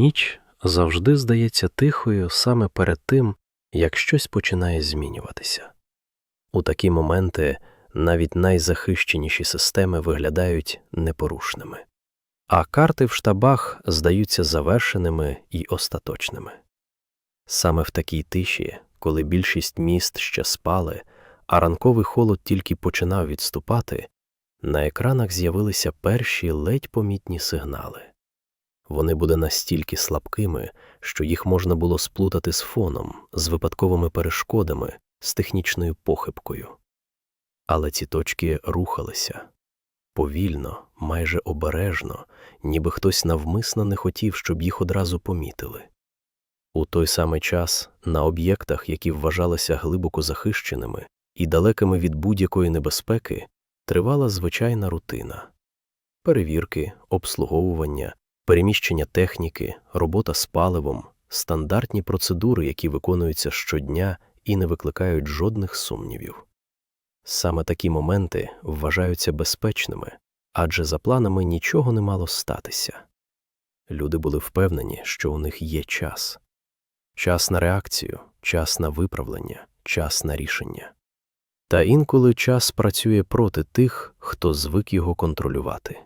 Ніч завжди здається тихою саме перед тим, як щось починає змінюватися. У такі моменти навіть найзахищеніші системи виглядають непорушними, а карти в штабах здаються завершеними і остаточними. Саме в такій тиші, коли більшість міст ще спали, а ранковий холод тільки починав відступати, на екранах з'явилися перші ледь помітні сигнали. Вони були настільки слабкими, що їх можна було сплутати з фоном, з випадковими перешкодами, з технічною похибкою. Але ці точки рухалися повільно, майже обережно, ніби хтось навмисно не хотів, щоб їх одразу помітили. У той самий час на об'єктах, які вважалися глибоко захищеними і далекими від будь-якої небезпеки, тривала звичайна рутина перевірки, обслуговування, переміщення техніки, робота з паливом, стандартні процедури, які виконуються щодня і не викликають жодних сумнівів. Саме такі моменти вважаються безпечними, адже за планами нічого не мало статися. Люди були впевнені, що у них є час час на реакцію, час на виправлення, час на рішення. Та інколи час працює проти тих, хто звик його контролювати.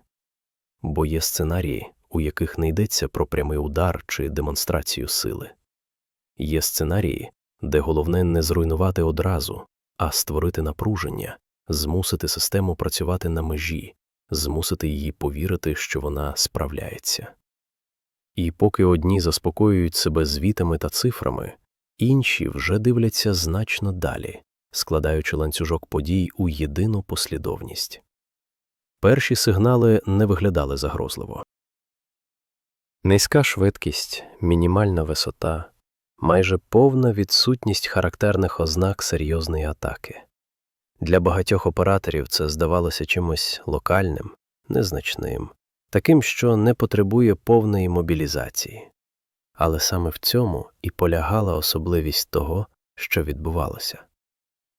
Бо є сценарії, у яких не йдеться про прямий удар чи демонстрацію сили. Є сценарії, де головне не зруйнувати одразу, а створити напруження, змусити систему працювати на межі, змусити її повірити, що вона справляється. І поки одні заспокоюють себе звітами та цифрами, інші вже дивляться значно далі, складаючи ланцюжок подій у єдину послідовність. Перші сигнали не виглядали загрозливо. Низька швидкість, мінімальна висота, майже повна відсутність характерних ознак серйозної атаки. Для багатьох операторів це здавалося чимось локальним, незначним, таким, що не потребує повної мобілізації. Але саме в цьому і полягала особливість того, що відбувалося.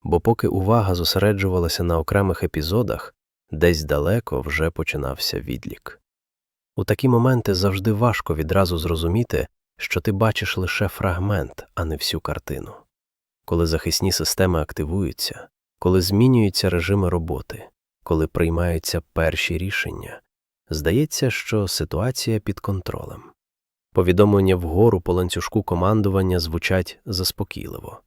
Бо поки увага зосереджувалася на окремих епізодах, десь далеко вже починався відлік. У такі моменти завжди важко відразу зрозуміти, що ти бачиш лише фрагмент, а не всю картину. Коли захисні системи активуються, коли змінюються режими роботи, коли приймаються перші рішення, здається, що ситуація під контролем. Повідомлення вгору по ланцюжку командування звучать заспокійливо.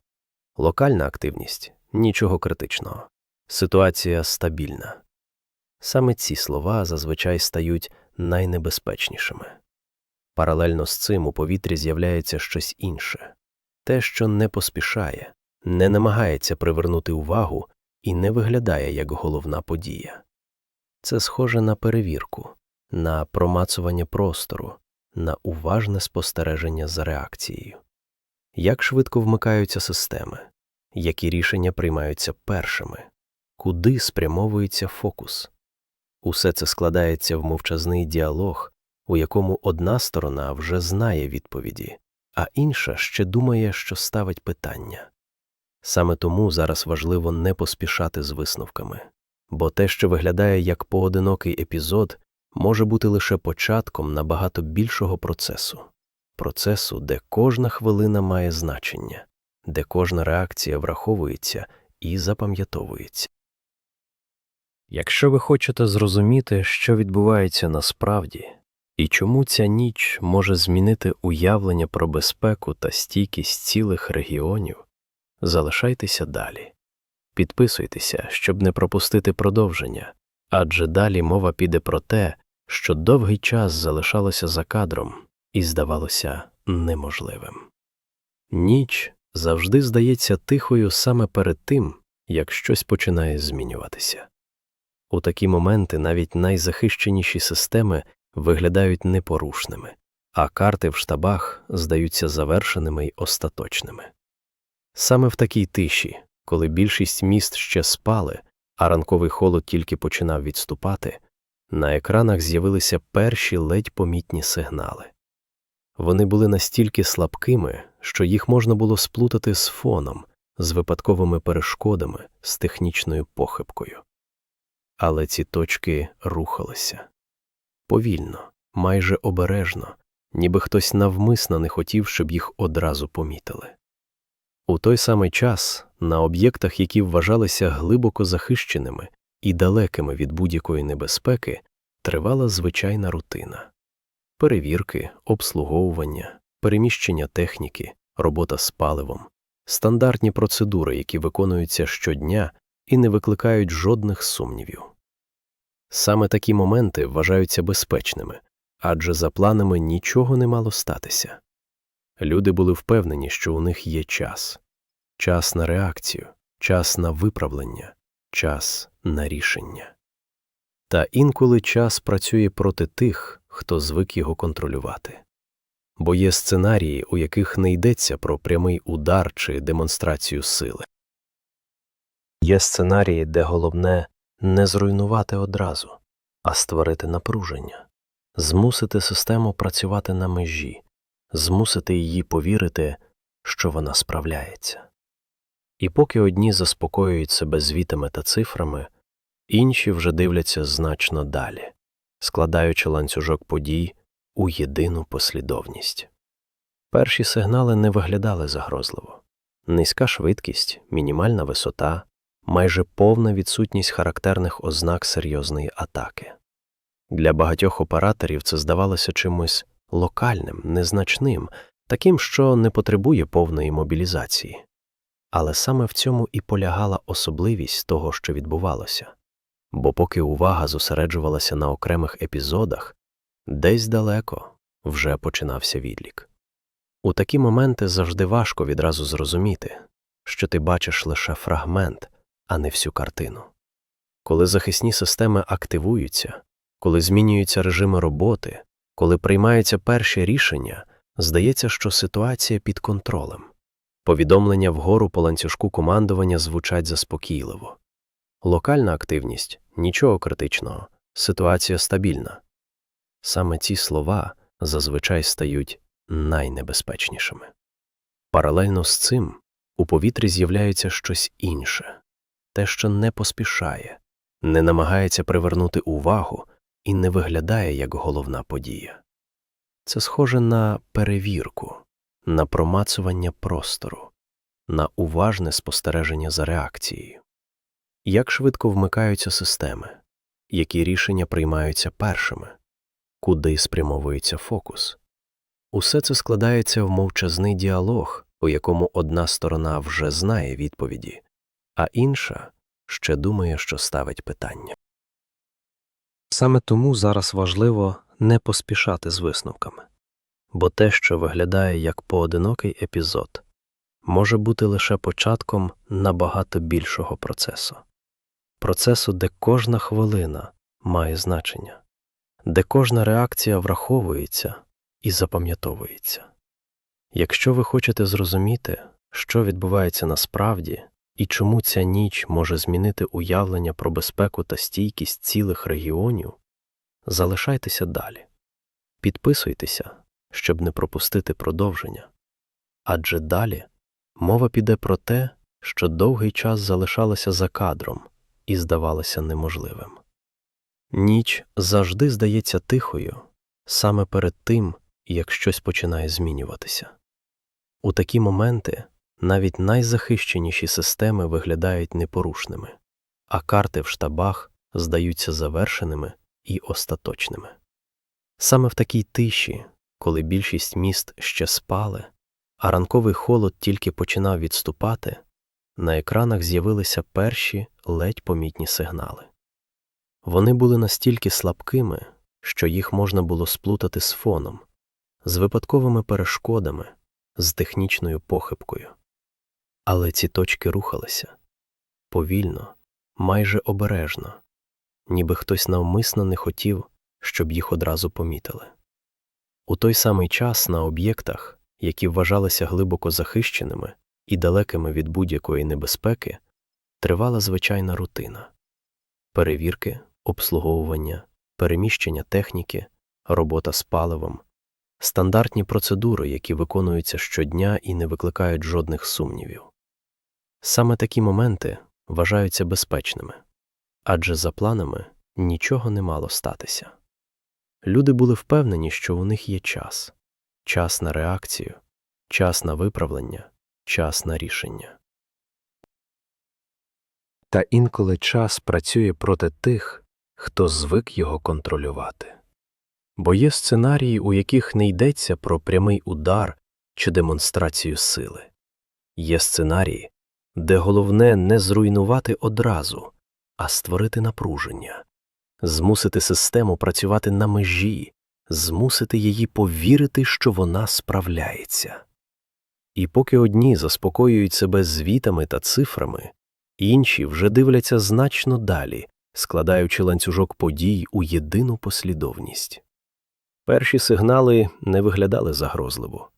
Локальна активність нічого критичного, ситуація стабільна. Саме ці слова зазвичай стають найнебезпечнішими. Паралельно з цим у повітрі з'являється щось інше те, що не поспішає, не намагається привернути увагу і не виглядає як головна подія. Це схоже на перевірку, на промацування простору, на уважне спостереження за реакцією. Як швидко вмикаються системи, які рішення приймаються першими, куди спрямовується фокус? Усе це складається в мовчазний діалог, у якому одна сторона вже знає відповіді, а інша ще думає, що ставить питання. Саме тому зараз важливо не поспішати з висновками, бо те, що виглядає як поодинокий епізод, може бути лише початком набагато більшого процесу, процесу, де кожна хвилина має значення, де кожна реакція враховується і запам'ятовується. Якщо ви хочете зрозуміти, що відбувається насправді, і чому ця ніч може змінити уявлення про безпеку та стійкість цілих регіонів, залишайтеся далі, підписуйтеся, щоб не пропустити продовження, адже далі мова піде про те, що довгий час залишалося за кадром і здавалося неможливим. Ніч завжди здається тихою саме перед тим, як щось починає змінюватися. У такі моменти навіть найзахищеніші системи виглядають непорушними, а карти в штабах здаються завершеними й остаточними. Саме в такій тиші, коли більшість міст ще спали, а ранковий холод тільки починав відступати, на екранах з'явилися перші ледь помітні сигнали. Вони були настільки слабкими, що їх можна було сплутати з фоном, з випадковими перешкодами, з технічною похибкою. Але ці точки рухалися повільно, майже обережно, ніби хтось навмисно не хотів, щоб їх одразу помітили. У той самий час на об'єктах, які вважалися глибоко захищеними і далекими від будь-якої небезпеки, тривала звичайна рутина перевірки, обслуговування, переміщення техніки, робота з паливом, стандартні процедури, які виконуються щодня і не викликають жодних сумнівів. Саме такі моменти вважаються безпечними, адже за планами нічого не мало статися. Люди були впевнені, що у них є час час на реакцію, час на виправлення, час на рішення. Та інколи час працює проти тих, хто звик його контролювати. Бо є сценарії, у яких не йдеться про прямий удар чи демонстрацію сили. Є сценарії, де головне не зруйнувати одразу, а створити напруження, змусити систему працювати на межі, змусити її повірити, що вона справляється. І поки одні заспокоюють себе звітами та цифрами, інші вже дивляться значно далі, складаючи ланцюжок подій у єдину послідовність. Перші сигнали не виглядали загрозливо низька швидкість, мінімальна висота, майже повна відсутність характерних ознак серйозної атаки. Для багатьох операторів це здавалося чимось локальним, незначним, таким, що не потребує повної мобілізації. Але саме в цьому і полягала особливість того, що відбувалося, бо поки увага зосереджувалася на окремих епізодах, десь далеко вже починався відлік. У такі моменти завжди важко відразу зрозуміти, що ти бачиш лише фрагмент, а не всю картину. Коли захисні системи активуються, коли змінюються режими роботи, коли приймаються перші рішення, здається, що ситуація під контролем. Повідомлення вгору по ланцюжку командування звучать заспокійливо. Локальна активність нічого критичного, ситуація стабільна. Саме ці слова зазвичай стають найнебезпечнішими. Паралельно з цим у повітрі з'являється щось інше те, що не поспішає, не намагається привернути увагу і не виглядає як головна подія. Це схоже на перевірку, на промацування простору, на уважне спостереження за реакцією. Як швидко вмикаються системи, які рішення приймаються першими, куди спрямовується фокус. Усе це складається в мовчазний діалог, у якому одна сторона вже знає відповіді, а інша ще думає, що ставить питання. Саме тому зараз важливо не поспішати з висновками, бо те, що виглядає як поодинокий епізод, може бути лише початком набагато більшого процесу процесу, де кожна хвилина має значення, де кожна реакція враховується і запам'ятовується. Якщо ви хочете зрозуміти, що відбувається насправді і чому ця ніч може змінити уявлення про безпеку та стійкість цілих регіонів, залишайтеся далі, підписуйтеся, щоб не пропустити продовження, адже далі мова піде про те, що довгий час залишалося за кадром і здавалося неможливим. Ніч завжди здається тихою саме перед тим, як щось починає змінюватися. У такі моменти навіть найзахищеніші системи виглядають непорушними, а карти в штабах здаються завершеними і остаточними. Саме в такій тиші, коли більшість міст ще спали, а ранковий холод тільки починав відступати, на екранах з'явилися перші ледь помітні сигнали. Вони були настільки слабкими, що їх можна було сплутати з фоном, з випадковими перешкодами, з технічною похибкою. Але ці точки рухалися повільно, майже обережно, ніби хтось навмисно не хотів, щоб їх одразу помітили. У той самий час на об'єктах, які вважалися глибоко захищеними і далекими від будь-якої небезпеки, тривала звичайна рутина перевірки, обслуговування, переміщення техніки, робота з паливом, стандартні процедури, які виконуються щодня і не викликають жодних сумнівів. Саме такі моменти вважаються безпечними, адже за планами нічого не мало статися. Люди були впевнені, що у них є час, час на реакцію, час на виправлення, час на рішення. Та інколи час працює проти тих, хто звик його контролювати. Бо є сценарії, у яких не йдеться про прямий удар чи демонстрацію сили. Є сценарії, де головне не зруйнувати одразу, а створити напруження, змусити систему працювати на межі, змусити її повірити, що вона справляється. І поки одні заспокоюють себе звітами та цифрами, інші вже дивляться значно далі, складаючи ланцюжок подій у єдину послідовність. Перші сигнали не виглядали загрозливо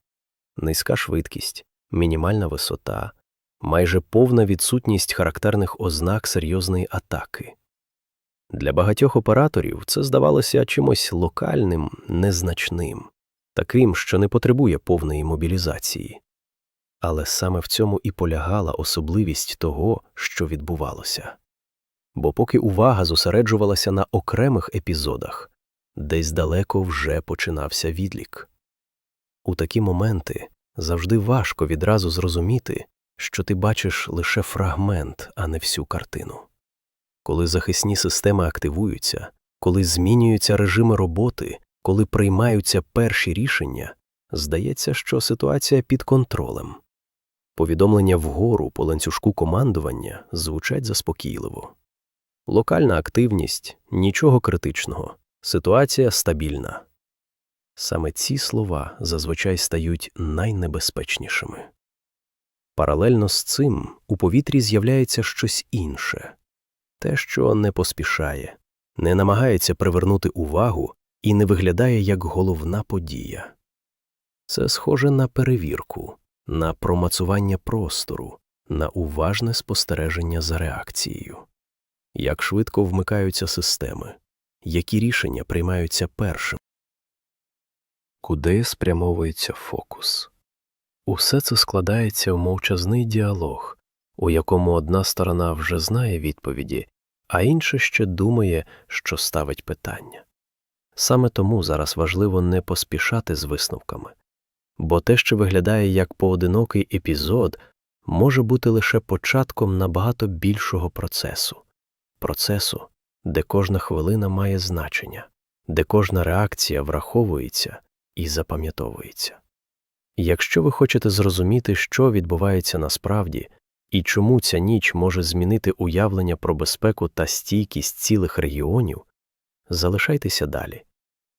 низька швидкість, мінімальна висота, майже повна відсутність характерних ознак серйозної атаки. Для багатьох операторів це здавалося чимось локальним, незначним, таким, що не потребує повної мобілізації. Але саме в цьому і полягала особливість того, що відбувалося. Бо поки увага зосереджувалася на окремих епізодах, десь далеко вже починався відлік. У такі моменти завжди важко відразу зрозуміти, що ти бачиш лише фрагмент, а не всю картину. Коли захисні системи активуються, коли змінюються режими роботи, коли приймаються перші рішення, здається, що ситуація під контролем. Повідомлення вгору по ланцюжку командування звучать заспокійливо. Локальна активність нічого критичного, ситуація стабільна. Саме ці слова зазвичай стають найнебезпечнішими. Паралельно з цим у повітрі з'являється щось інше те, що не поспішає, не намагається привернути увагу і не виглядає як головна подія. Це схоже на перевірку, на промацування простору, на уважне спостереження за реакцією. Як швидко вмикаються системи, які рішення приймаються першим, куди спрямовується фокус. Усе це складається в мовчазний діалог, у якому одна сторона вже знає відповіді, а інша ще думає, що ставить питання. Саме тому зараз важливо не поспішати з висновками, бо те, що виглядає як поодинокий епізод, може бути лише початком набагато більшого процесу процесу, де кожна хвилина має значення, де кожна реакція враховується і запам'ятовується. Якщо ви хочете зрозуміти, що відбувається насправді і чому ця ніч може змінити уявлення про безпеку та стійкість цілих регіонів, залишайтеся далі,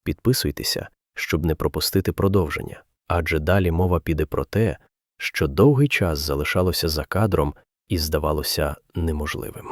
підписуйтеся, щоб не пропустити продовження, адже далі мова піде про те, що довгий час залишалося за кадром і здавалося неможливим.